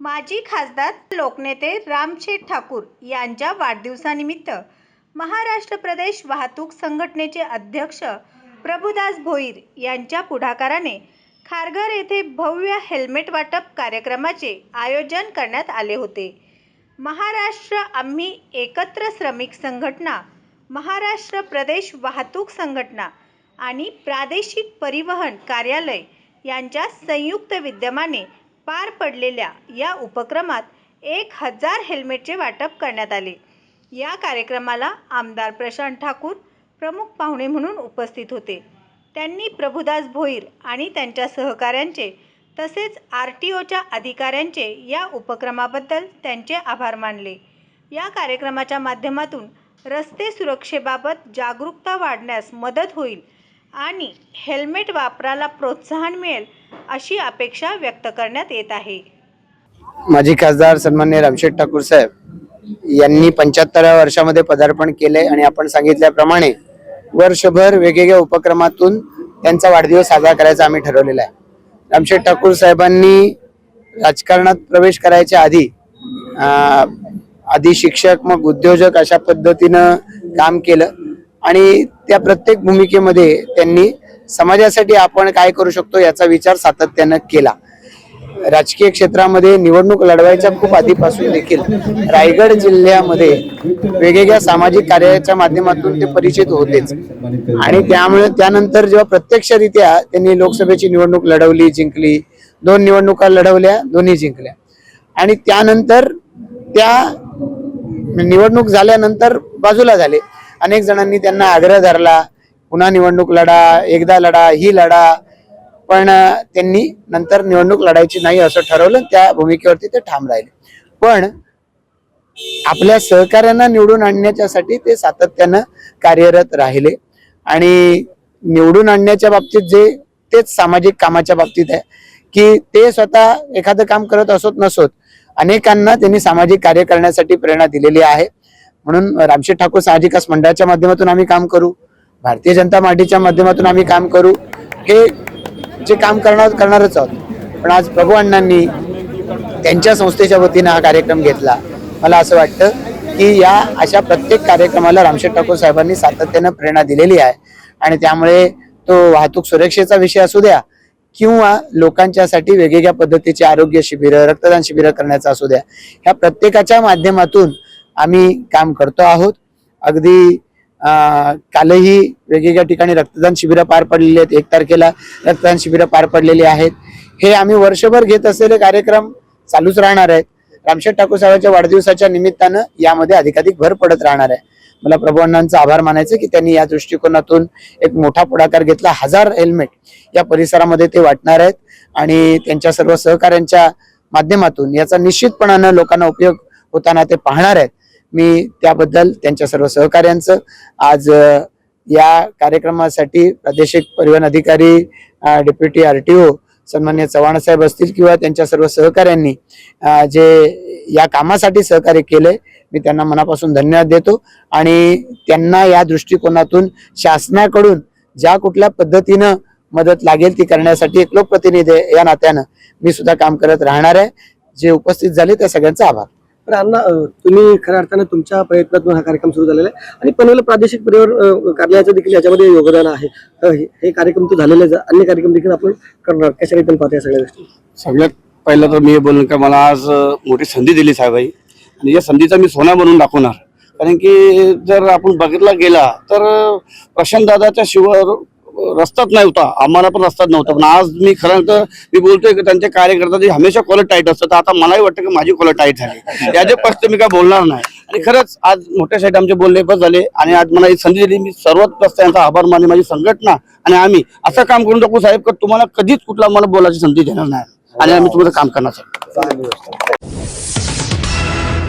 माजी खासदार लोकनेते रामशेठ ठाकूर यांच्या वाढदिवसानिमित्त महाराष्ट्र प्रदेश वाहतूक संघटनेचे अध्यक्ष प्रभुदास भोईर यांच्या पुढाकाराने खारघर येथे भव्य हेल्मेट वाटप कार्यक्रमाचे आयोजन करण्यात आले होते. महाराष्ट्र आम्ही एकत्र श्रमिक संघटना महाराष्ट्र प्रदेश वाहतूक संघटना आणि प्रादेशिक परिवहन कार्यालय यांच्या संयुक्त विद्यमाने पार पडलेल्या या उपक्रमात एक हजार हेल्मेटचे वाटप करण्यात आले. या कार्यक्रमाला आमदार प्रशांत ठाकूर प्रमुख पाहुणे म्हणून उपस्थित होते. त्यांनी प्रभुदास भोईर आणि त्यांच्या सहकाऱ्यांचे तसेच आर टी ओच्या अधिकाऱ्यांचे या उपक्रमाबद्दल त्यांचे आभार मानले. या कार्यक्रमाच्या माध्यमातून रस्ते सुरक्षेबाबत जागरूकता वाढण्यास मदत होईल आणि हेल्मेट वापराला प्रोत्साहन मिळेल अशी अपेक्षा व्यक्त करण्यात येत आहे. माजी खासदार सन्मान्य रामशेठ ठाकूर साहेब यांनी पंच्याहत्तराव्या वर्षामध्ये पदार्पण केले आणि आपण सांगितल्याप्रमाणे वर्षभर वेगवेगळ्या उपक्रमातून त्यांचा वाढदिवस साजरा करायचा आम्ही ठरवलेला आहे. रामशेठ ठाकूर साहेबांनी राजकारणात प्रवेश करायच्या आधी आधी शिक्षक मग उद्योजक अशा पद्धतीनं काम केलं. आणि त्या प्रत्येक भूमिकेमध्ये त्यांनी समाजासाठी आपण काय करू शकतो याचा विचार सातत्यानं केला. राजकीय क्षेत्रामध्ये निवडणूक लढवायच्या खूप आधीपासून देखील रायगड जिल्ह्यामध्ये वेगवेगळ्या सामाजिक कार्याच्या माध्यमातून ते परिचित होतेच. आणि त्यामुळे त्यानंतर जेव्हा प्रत्यक्षरित्या त्यांनी लोकसभेची निवडणूक लढवली जिंकली दोन निवडणुका लढवल्या दोन्ही जिंकल्या. आणि त्यानंतर त्या निवडणूक झाल्यानंतर बाजूला झाले. अनेक जणांनी त्यांना आग्रह धरला पुन्हा निवडणूक लढा एकदा लढा ही लढा. पण त्यांनी नंतर निवडणूक लढायची नाही असं ठरवलं त्या भूमिकेवरती ते ठाम राहिले. पण आपल्या सहकार्यांना निवडून आणण्याच्यासाठी ते सातत्यानं कार्यरत राहिले. आणि निवडून आणण्याच्या बाबतीत जे तेच सामाजिक कामाच्या बाबतीत आहे की ते स्वतः एखादं काम करत असोत नसोत अनेकांना त्यांनी सामाजिक कार्य करण्यासाठी प्रेरणा दिलेली आहे. म्हणून रामशेठ ठाकूर साहजिकास मंडळाच्या माध्यमातून आम्ही काम करू भारतीय जनता पार्टीच्या माध्यमातून आम्ही काम करू हे जे काम करणार करणारच आहोत. पण आज प्रभू अण्णांनी त्यांच्या संस्थेच्या वतीनं हा कार्यक्रम घेतला. मला असं वाटतं की या अशा प्रत्येक कार्यक्रमाला रामशेठ ठाकूर साहेबांनी सातत्यानं प्रेरणा दिलेली आहे. आणि त्यामुळे तो वाहतूक सुरक्षेचा विषय असू द्या किंवा लोकांच्यासाठी वेगवेगळ्या पद्धतीचे आरोग्य शिबिरं रक्तदान शिबिरं करण्याचा असू द्या ह्या प्रत्येकाच्या माध्यमातून आम्ही काम करतो आहोत. अगदी कालही वेगवेगळ्या ठिकाणी रक्तदान शिबिरं पार पडलेली आहेत. एक तारखेला रक्तदान शिबिरं पार पडलेली आहेत. हे आम्ही वर्षभर घेत असलेले कार्यक्रम चालूच राहणार आहेत. रामशेठ ठाकूर साहेबांच्या वाढदिवसाच्या निमित्तानं यामध्ये अधिकाधिक भर पडत राहणार आहे. मला प्रभू अण्णांचा आभार मानायचं की त्यांनी या दृष्टिकोनातून एक मोठा पुढाकार घेतला. हजार हेल्मेट या परिसरामध्ये ते वाटणार आहेत आणि त्यांच्या सर्व सहकाऱ्यांच्या माध्यमातून याचा निश्चितपणानं लोकांना उपयोग होताना ते पाहणार आहेत. मी त्याबद्दल त्यांच्या सर्व सहकार्यांचं आज या कार्यक्रमासाठी प्रादेशिक परिवहन अधिकारी डेप्युटी आर टी ओ सन्मान्य चव्हाण साहेब असतील किंवा त्यांच्या सर्व सहकाऱ्यांनी जे या कामासाठी सहकार्य केले मी त्यांना मनापासून धन्यवाद देतो. आणि त्यांना या दृष्टिकोनातून शासनाकडून ज्या कुठल्या पद्धतीनं मदत लागेल ती करण्यासाठी एक लोकप्रतिनिधी या नात्यानं मी सुद्धा काम करत राहणार आहे. जे उपस्थित झाले त्या सगळ्यांचा आभार. तर अण्णा तुम्ही खऱ्या अर्थाने तुमच्या प्रयत्नातून हा कार्यक्रम सुरू झालेला आहे. आणि पनवेल प्रादेशिक परिवार कार्यालयाचं देखील याच्यामध्ये योगदान आहे. हे हे कार्यक्रम तर झालेले अन्य कार्यक्रम देखील आपण करणार. कशा रीतीने पाहतो या सगळ्या गोष्टी. सगळ्यात पहिलं तर मी बोलून का मला आज मोठी संधी दिली साहेबाई. आणि या संधीचा मी सोना बनवून दाखवणार. कारण की जर आपण बघितला गेला तर प्रशांत दादाच्या शिवाय रस्ताच नाही होता. आम्हाला पण रस्ताच नव्हता. पण आज मी खरं तर मी बोलतोय की त्यांचे कार्यकर्ता जे हमेशा कॉलर टाईट असतात. तर आता मलाही वाटतं की माझी कॉलर टाईट झाली. याचे पक्ष मी काय बोलणार नाही. आणि खरंच आज मोठ्या साईड आमचे बोलले बस झाले. आणि आज मला ही संधी दिली. मी सर्वात जास्त यांचा आभार माने माझी संघटना आणि आम्ही. असं काम करून टाकू साहेब का तुम्हाला कधीच कुठला मला बोलायची संधी देणार नाही. आणि आम्ही तुमचं काम करणार साहेब